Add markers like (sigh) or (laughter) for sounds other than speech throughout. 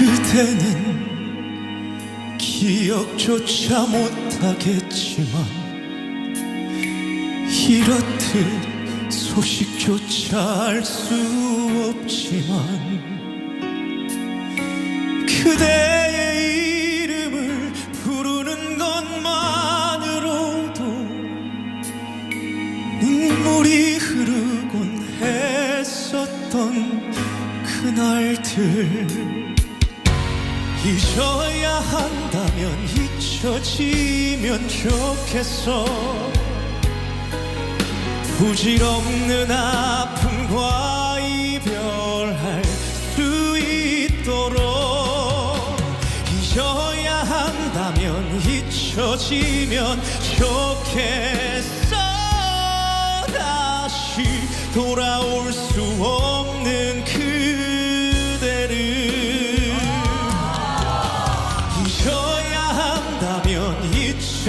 그대는 기억조차 못하겠지만 이렇듯 소식조차 알 수 없지만 그대의 이름을 부르는 것만으로도 눈물이 흐르곤 했었던 그날들 잊어야 한다면 잊혀지면 좋겠어. 부질없는 아픔과 이별할 수 있도록 잊어야 한다면 잊혀지면 좋겠어. 다시 돌아올 수 없는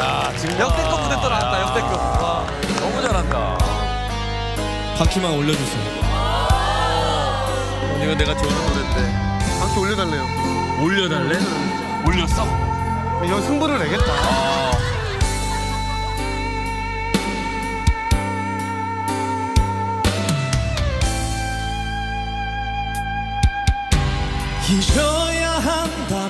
야 지금 역대급 무대 또 나왔다. 역대급. 와. 너무 잘한다. 바퀴만 올려주세요 이거 내가 좋아하는 노래인데 바퀴 올려달래요. 올려달래? 올렸어? 이거 승부를 내겠다. 아 잊어야 한다면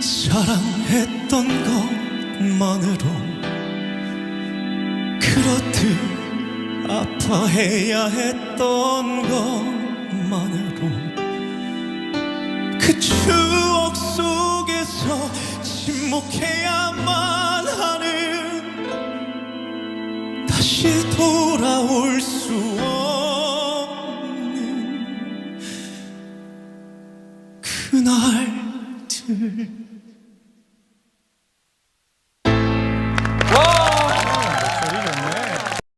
사랑했던 것만으로 그렇듯 아파해야 했던 것만으로 그 추억 속에서 침묵해야만 하는 다시 돌아올 수 없는 그날 Mm-hmm. (laughs)